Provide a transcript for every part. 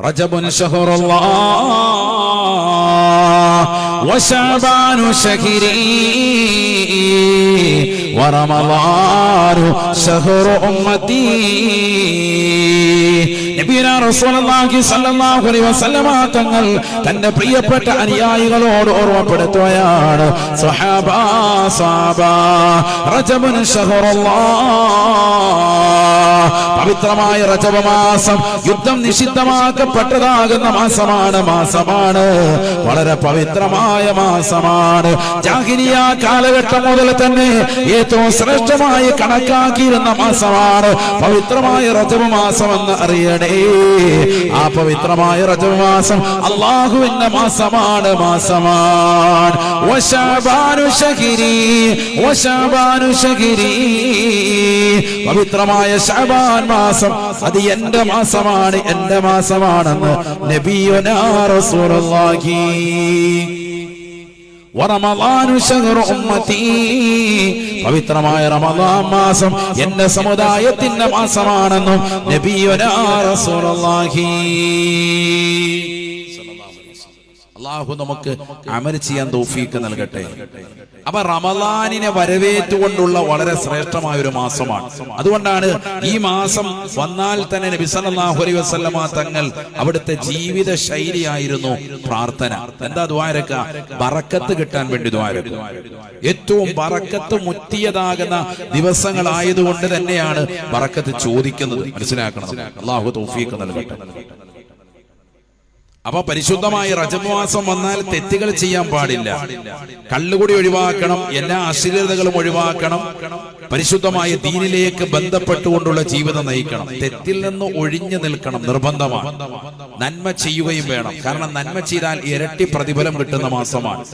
رجب شهر الله وشعبان شهري ورمضان شهر أمتي. തങ്ങൾ തന്റെ പ്രിയപ്പെട്ട അനുയായികളോട് ഓർമ്മപ്പെടുത്തുകയാണ്. പവിത്രമായ റജബ മാസം യുദ്ധം നിഷിദ്ധമാക്കപ്പെട്ടതാകുന്ന മാസമാണ് മാസമാണ്. വളരെ പവിത്രമായ മാസമാണ്. ജാഹിലിയ കാലഘട്ടം മുതൽ തന്നെ ഏറ്റവും ശ്രേഷ്ഠമായി കണക്കാക്കിയിരുന്ന മാസമാണ്. പവിത്രമായ റജബ മാസം എന്ന് അറിയണേ ആ പവിത്രമായ റജബ മാസം അള്ളാഹുവിന്റെ മാസമാണ് മാസമാണ്. പവിത്രമായ ശബാൻ മാസം അത് എന്റെ മാസമാണ് എന്റെ മാസമാണെന്ന് നബിയുനാ റസൂലുള്ളാഹി. പവിത്രമായ റമളാൻ മാസം എന്റെ സമുദായത്തിന്റെ മാസമാണെന്നും നബിയുനാ റസൂലുള്ളാഹി. അള്ളാഹു നമുക്ക് അമൽ ചെയ്യാൻ തൗഫീക്ക് നൽകട്ടെ. അപ്പൊ റമലാനിനെ വരവേറ്റുകൊണ്ടുള്ള വളരെ ശ്രേഷ്ഠമായ ഒരു മാസമാണ്. അതുകൊണ്ടാണ് ഈ മാസം വന്നാൽ തന്നെ നബി സല്ലല്ലാഹു അലൈഹി വസല്ലമ തങ്ങൾ അവിടുത്തെ ജീവിത ശൈലിയായിരുന്നു പ്രാർത്ഥന. എന്താ ദ്വാരക്ക ബറക്കത്ത് കിട്ടാൻ വേണ്ടി ദ്വാരക്ക ഏറ്റവും ബറക്കത്ത് മുറ്റിയതാകുന്ന ദിവസങ്ങളായതുകൊണ്ട് തന്നെയാണ് ബറക്കത്ത് ചോദിക്കുന്നത്. മനസ്സിലാക്കണം. അള്ളാഹു തൗഫീക്ക് നൽകട്ടെ. അപ്പൊ പരിശുദ്ധമായ റജബ് മാസം വന്നാൽ തെറ്റുകൾ ചെയ്യാൻ പാടില്ല. കള്ളുകൂടി ഒഴിവാക്കണം എല്ലാ അശ്ലീലതകളും ഒഴിവാക്കണം പരിശുദ്ധമായ ദീനിലേക്ക് ബന്ധപ്പെട്ടുകൊണ്ടുള്ള ജീവിതം നയിക്കണം. തെറ്റിൽ നിന്ന് ഒഴിഞ്ഞു നിൽക്കണം. നിർബന്ധമാണ്. നന്മ ചെയ്യുകയും വേണം. കാരണം നന്മ ചെയ്താൽ ഇരട്ടി പ്രതിഫലം കിട്ടുന്ന മാസമാണ്.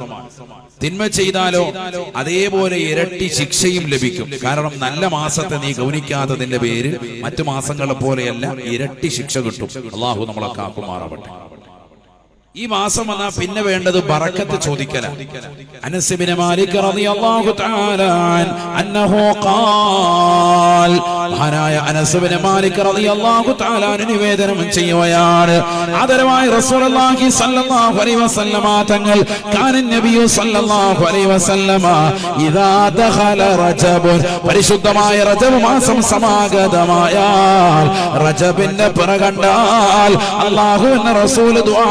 തിന്മ ചെയ്താലോ അതേപോലെ ഇരട്ടി ശിക്ഷയും ലഭിക്കും. കാരണം നല്ല മാസത്തെ നീ ഗൗനിക്കാത്തതിന്റെ പേരിൽ മറ്റു മാസങ്ങളെ പോലെയല്ല ഇരട്ടി ശിക്ഷ കിട്ടും. അള്ളാഹു നമ്മളെ കാക്കുമാറാവട്ടെ. ഈ മാസം വന്നാ പിന്നെ വേണ്ടത് ബറക്കത്ത് ചോദിക്കല. അനസിബിന് മാലിക് റളിയല്ലാഹു തആല അന്നഹു ഖാൽ. മഹാനായ അനസിബിന് മാലിക് റളിയല്ലാഹു തആല നിവേദനം ചെയ്യുകയാണ്. ആദരവായ റസൂലുള്ളാഹി സ്വല്ലല്ലാഹു അലൈഹി വസല്ലമ തങ്ങൾ കാന നബിയു സ്വല്ലല്ലാഹു അലൈഹി വസല്ലമ ഇദാ ദഖല റജബ്. പരിശുദ്ധമായ റജബ് മാസം സമാഗതമായാൽ റജബിന്റെ പിറകണ്ടാൽ എന്ന റസൂൽ ദുആ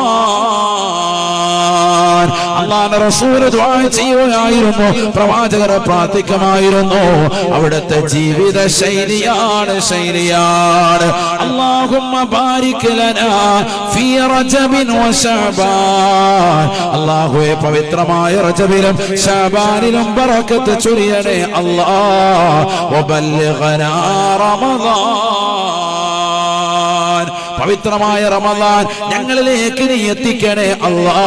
ചെയ്യുകയായിരുന്നു. പ്രവാചകരെ പ്രാർത്ഥിക്കുമായിരുന്നു. അവിടുത്തെ ജീവിത ശൈലിയാണ്. ശൈലിയാണ് ലനാ ഫീ അല്ലാഹുവേ പവിത്രമായ റജബിലും ശഅബാനിലും ബറക്കത്ത് ചൊരിയണേ അല്ലാഹ്. വബല്ലിഗ്നാ റമളാൻ പവിത്രമായ റമദാൻ ഞങ്ങളിലേക്ക് നീ എത്തിക്കണേ അല്ലാ.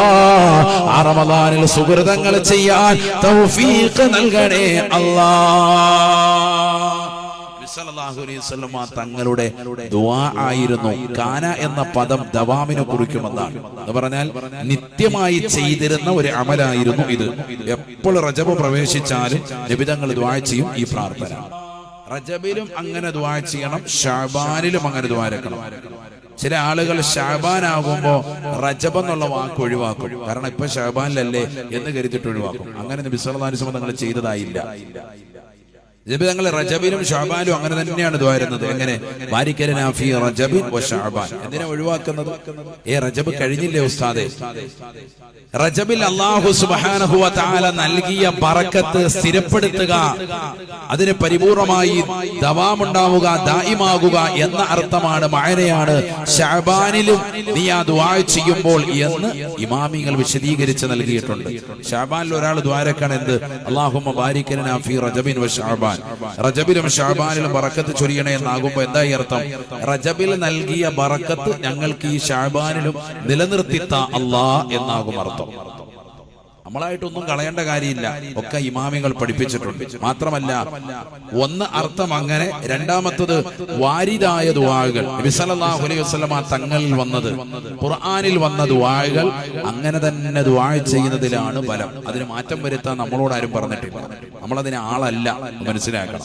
ആ റമദാനിൽ സുഹൃതങ്ങൾ ചെയ്യാൻ തൗഫീഖ് നൽകണേ വസല്ലമ തങ്ങളുടെ ആയിരുന്നു. കാന എന്ന പദം ദവാമിനെ കുറിക്കുമെന്നാണ്. എന്ന് പറഞ്ഞാൽ നിത്യമായി ചെയ്തിരുന്ന ഒരു അമലായിരുന്നു ഇത്. എപ്പോൾ റജബ് പ്രവേശിച്ചാലും നിബിതങ്ങൾ ദുആ ചെയ്യും ഈ പ്രാർത്ഥന. റജബിലും അങ്ങനെ ദ്വാ ചെയ്യണം ഷാബാനിലും അങ്ങനെ ദ്വാരക്കണം ചില ആളുകൾ ഷാബാൻ ആകുമ്പോ റജബ് എന്നുള്ള വാക്ക് ഒഴിവാക്കും. കാരണം ഇപ്പൊ ഷാബാനിലല്ലേ എന്ന് കരുതിട്ട് ഒഴിവാക്കും. അങ്ങനെ നബി സല്ലല്ലാഹു അലൈഹി വസല്ലം തങ്ങൾ ചെയ്തതായില്ല. നബി ഞങ്ങൾ റജബിലും ഷാബാനും അങ്ങനെ തന്നെയാണ് ദ്വാരുന്നത് എങ്ങനെ? ബാരിക്കരനാഫി റജബിൻ ഷാബാൻ. എന്തിനാ ഒഴിവാക്കുന്നത്? ഏ റജബ് കഴിഞ്ഞില്ലേ ഉസ്താദെ? റജബിൽ അള്ളാഹു സുബ്ഹാനഹു വ തആല നൽകിയ പറക്കത്ത് സ്ഥിരപ്പെടുത്തുക അതിന് പരിപൂർണമായി ദവാമുണ്ടാവുക ദായിമാകുക എന്ന അർത്ഥമാണ് മായനയാണ് ഷാബാനിലും നീ ആ ദ്വാ ചെയ്യുമ്പോൾ എന്ന് ഇമാമിങ്ങൾ വിശദീകരിച്ച് നൽകിയിട്ടുണ്ട്. ഷാബാനിൽ ഒരാൾ ദ്വാരക്കാണ് എന്ത്? അള്ളാഹുമ്മ ബാരിക്കരനാ ഫി റജബിൻ വ ഷാബാൻ റജബിലും ഷാബാനിലും ബറക്കത്ത് ചൊരിയണേ എന്നാകുമ്പോ എന്താ ഈ അർത്ഥം? റജബിൽ നൽകിയ ബറക്കത്ത് ഞങ്ങൾക്ക് ഈ ഷാബാനിലും നിലനിർത്തിത്ത അള്ളാ എന്നാകും അർത്ഥം. നമ്മളായിട്ടൊന്നും കളയേണ്ട കാര്യമില്ല. ഒക്കെ ഇമാമികൾ പഠിപ്പിച്ചിട്ടുണ്ട്. മാത്രമല്ല ഒന്ന് അർത്ഥം അങ്ങനെ രണ്ടാമത്തത് വാരിതായ ദുവാകൾ അലൈഹി വസല്ലമ തങ്ങളിൽ വന്നത് ഖുർആാനിൽ വന്ന ദുവാകൾ അങ്ങനെ തന്നെ ദുവാ ചെയ്യുന്നതിലാണ് ബലം അതിന് മാറ്റം വരുത്താൻ നമ്മളോട് ആരും പറഞ്ഞിട്ടില്ല. നമ്മളതിന് ആളല്ല മനസ്സിലാക്കണം.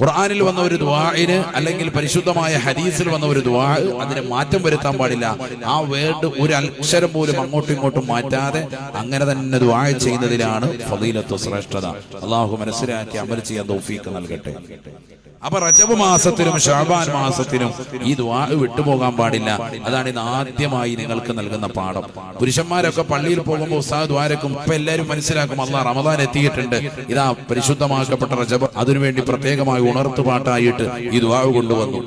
ഖുർആാനിൽ വന്ന ഒരു ദുആഇന് അല്ലെങ്കിൽ പരിശുദ്ധമായ ഹദീസിൽ വന്ന ഒരു ദ്വാ അതിന് മാറ്റം വരുത്താൻ പാടില്ല. ആ വേർഡ് ഒരു അക്ഷരം പോലും അങ്ങോട്ടും ഇങ്ങോട്ടും മാറ്റാതെ അങ്ങനെ തന്നെ ദുആ ചെയ്യുന്നതിലാണ് ഫതീലത്വ ശ്രേഷ്ഠത. അള്ളാഹു മനസ്സിലാക്കി അമൽ ചെയ്യാൻ തൗഫീക്ക് നൽകട്ടെ. അപ്പൊ റജബ് മാസത്തിലും ഷാബാൻ മാസത്തിലും ഈ ദ്വാ വിട്ടുപോകാൻ പാടില്ല. അതാണ് ഇന്ന് ആദ്യമായി നിങ്ങൾക്ക് നൽകുന്ന പാഠം. പുരുഷന്മാരൊക്കെ പള്ളിയിൽ പോകുമ്പോൾ ഉസ്താദ് ദ്വാരക്കും ഇപ്പൊ എല്ലാവരും മനസ്സിലാക്കും അല്ല റമദാൻ എത്തിയിട്ടുണ്ട്. ഇതാ പരിശുദ്ധമാക്കപ്പെട്ട റജബ് അതിനുവേണ്ടി പ്രത്യേകമായി ഉണർത്തുപാട്ടായിട്ട് ഈ ദ്വാ കൊണ്ടുവന്നു.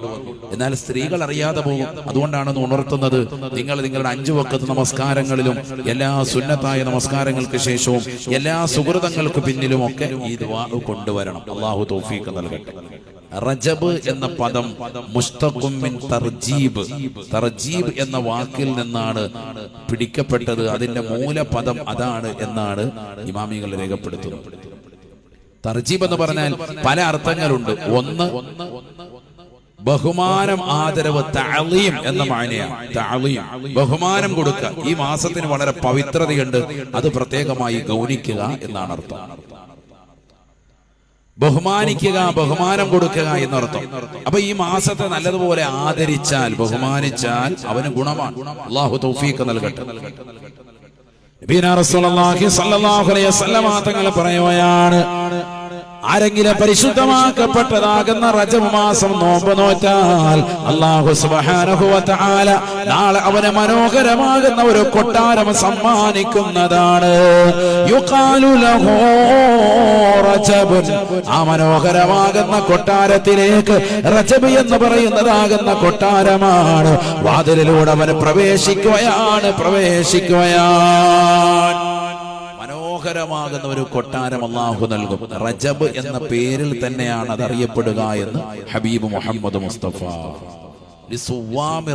എന്നാൽ സ്ത്രീകൾ അറിയാതെ പോകും. അതുകൊണ്ടാണെന്ന് ഉണർത്തുന്നത് നിങ്ങൾ നിങ്ങളുടെ അഞ്ചു വക്കത്ത് നമസ്കാരങ്ങളിലും എല്ലാ സുന്നത്തായ നമസ്കാരങ്ങൾക്ക് ശേഷവും എല്ലാ സുഹൃതങ്ങൾക്ക് പിന്നിലും ഒക്കെ ഈ ദ്വാ കൊണ്ടുവരണം. അള്ളാഹു തോഫീക്ക് നൽകട്ടെ. റജബ് എന്ന പദം മുസ്തഖുമിൻ തർജീബ്. തർജീബ് എന്ന വാക്കിൽ നിന്നാണ് പിടിക്കപ്പെട്ടത്. അതിന്റെ മൂലപദം അതാണ് എന്നാണ് ഇമാമികൾ രേഖപ്പെടുത്തുന്നത്. തർജീബ് എന്ന് പറഞ്ഞാൽ പല അർത്ഥങ്ങളുണ്ട്. ഒന്ന് ബഹുമാനം ആദരവ് തഅലീം എന്ന മാനയാണ് ബഹുമാനം കൊടുക്കുക. ഈ മാസത്തിന് വളരെ പവിത്രതയുണ്ട്. അത് പ്രത്യേകമായി ഗൗനിക്കുക എന്നാണ് അർത്ഥം. ബഹുമാനിക്കുക ബഹുമാനം കൊടുക്കുക എന്നർത്ഥം. അപ്പൊ ഈ മാസത്തെ നല്ലതുപോലെ ആദരിച്ചാൽ ബഹുമാനിച്ചാൽ അവന് ഗുണമാണ്. അള്ളാഹു തൗഫീഖ് നൽകട്ടെ. നബീന റസൂലുള്ളാഹി സ്വല്ലല്ലാഹു അലൈഹി വസല്ലമ തങ്ങൾ പറയുകയാണ് ആരെങ്കിലും പരിശുദ്ധമാക്കപ്പെട്ടതാകുന്ന റജബ് മാസം നോമ്പ് നോറ്റാൽ അള്ളാഹു വ നാളെ അവനെ മനോഹരമാകുന്ന ഒരു കൊട്ടാരം സമ്മാനിക്കുന്നതാണ്. ആ മനോഹരമാകുന്ന കൊട്ടാരത്തിലേക്ക് റജബ് എന്ന് പറയുന്നതാകുന്ന കൊട്ടാരമാണ്. വാതിലിലൂടെ അവൻ പ്രവേശിക്കുകയാണ് പ്രവേശിക്കുകയാണ്. മനോഹരമാകുന്ന ഒരു കൊട്ടാരം അള്ളാഹു നൽകും. റജബ് എന്ന പേരിൽ തന്നെയാണ് അത് അറിയപ്പെടുക എന്ന് ഹബീബ് മുഹമ്മദ് മുസ്തഫ.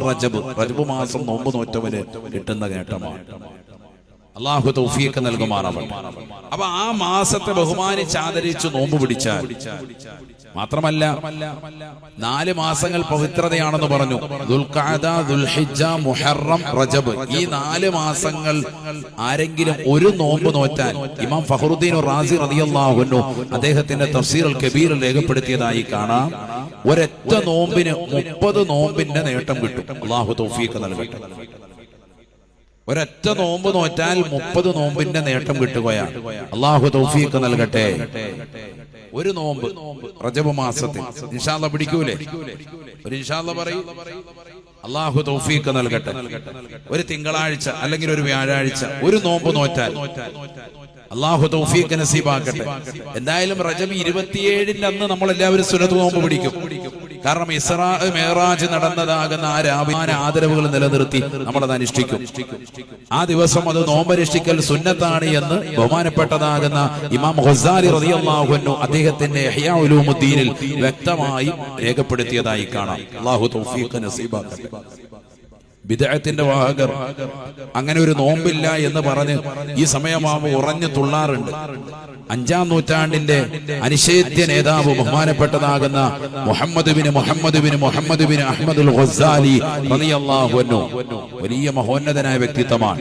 റജബ് റജബ് മാസം നോമ്പ് നോറ്റവര് കിട്ടുന്ന നേട്ടമാണ്. അള്ളാഹു തൗഫീഖ് നൽകുമാറാവട്ടെ. അപ്പൊ ആ മാസത്തെ ബഹുമാനിച്ച് ആദരിച്ച് നോമ്പ് പിടിച്ചാൽ മാത്രമല്ല നാല് മാസങ്ങൾ പവിത്രതയാണെന്ന് പറഞ്ഞു. ദുൽഖാദ ദുൽഹിജ്ജ, മുഹറം റജബ്. ഈ നാല് മാസങ്ങൾ ആരെങ്കിലും ഒരു നോമ്പ് നോറ്റാൽ ഇമാം ഫഹറുദ്ദീൻ റാസി റളിയല്ലാഹു അൻഹു അദ്ദേഹത്തിന്റെ തഫ്സീർ കബീർ രേഖപ്പെടുത്തിയതായി കാണാം. ഒരൊറ്റ നോമ്പിന് മുപ്പത് നോമ്പിന്റെ നേട്ടം കിട്ടും. അള്ളാഹു തൗഫീഖ് നൽകട്ടെ. ഒരൊറ്റ നോമ്പ് നോറ്റാൽ മുപ്പത് നോമ്പിന്റെ നേട്ടം കിട്ടുകയാണ്. അള്ളാഹു തൗഫീഖ് നൽകട്ടെ. ഒരു നോമ്പ് റജബ് മാസത്തിൽ. ഇൻഷാല്ല പിടിക്കൂലേ? ഒരു ഇൻഷാല്ല പറയും. അള്ളാഹു തൗഫീഖ് നൽകട്ടെ. ഒരു തിങ്കളാഴ്ച അല്ലെങ്കിൽ ഒരു വ്യാഴാഴ്ച ഒരു നോമ്പ് നോറ്റാൽ അള്ളാഹു തൗഫീഖ് നസീബാക്കട്ടെ. എന്തായാലും റജബ് ഇരുപത്തിയേഴിന്റെ അന്ന് നമ്മൾ എല്ലാവരും സുനത്ത് നോമ്പ് പിടിക്കും. കാരണം ഇസ്രാ മേറാജ് നടന്നതാകുന്ന ആ രാവിലെ ആദരവുകൾ നിലനിർത്തി നമ്മളത് അനുഷ്ഠിക്കും. ആ ദിവസം അത് നോമ്പനുഷ്ഠിക്കൽ സുന്നത്താണ് എന്ന് ബഹുമാനപ്പെട്ടതാകുന്ന ഇമാം റളിയല്ലാഹു അൻഹു അദ്ദേഹത്തിന്റെ ഹയാഉലൂമുദ്ദീനിൽ വ്യക്തമായി രേഖപ്പെടുത്തിയതായി കാണാം. അള്ളാഹു തൗഫീഖ് ബിദഅത്തിന്റെ വാഹകർ. അങ്ങനെ ഒരു നോമ്പില്ല എന്ന് പറഞ്ഞ് ഈ സമയമാകുമ്പോൾ ഉറഞ്ഞു തുള്ളാറുണ്ട്. അഞ്ചാം നൂറ്റാണ്ടിന്റെ അനിഷേധ്യ നേതാവ് ബഹുമാനപ്പെട്ടതാകുന്ന Muhammad bin Muhammad bin Muhammad bin Ahmad വലിയ മഹോന്നതനായ വ്യക്തിത്വമാണ്.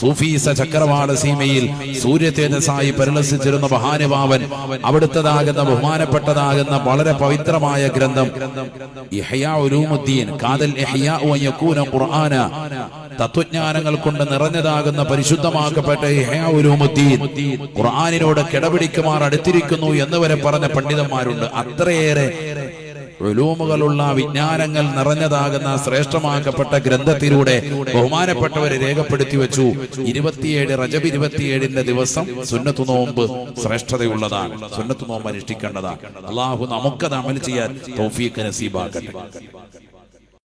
സൂഫീസ ചക്രവാള സീമയിൽ സൂര്യതേജസായി പരിലസിച്ചിരുന്ന മഹാനുഭാവൻ അവിടുത്തതാകുന്ന ബഹുമാനപ്പെട്ടതാകുന്ന വളരെ പവിത്രമായ ഗ്രന്ഥം ഇഹയാ ഉലൂമുദ്ദീൻ കാതൽ യകൂന ഖുർആന തത്വജ്ഞാനങ്ങൾ കൊണ്ട് നിറഞ്ഞതാകുന്ന പരിശുദ്ധമാക്കപ്പെട്ട ഖുർആാനിനോട് കിടപിടിക്കുമാർ അടുത്തിരിക്കുന്നു എന്ന് വരെ പറഞ്ഞ പണ്ഡിതന്മാരുണ്ട്. അത്രയേറെ ഒലൂമുകളുള്ള വിജ്ഞാനങ്ങൾ നിറഞ്ഞതാകുന്ന ശ്രേഷ്ഠമാക്കപ്പെട്ട ഗ്രന്ഥത്തിലൂടെ ബഹുമാനപ്പെട്ടവരെ രേഖപ്പെടുത്തി വെച്ചു. ഇരുപത്തിയേഴ് റജബ് ഇരുപത്തിയേഴിന്റെ ദിവസം സുന്നത്തു നോമ്പ് ശ്രേഷ്ഠതയുള്ളതാണ്. സുന്നത്തു നോമ്പ് അനുഷ്ഠിക്കേണ്ടതാണ്. അള്ളാഹു നമുക്കത് അമൽ ചെയ്യാൻ തൗഫീഖ് നസീബാക്കട്ടെ.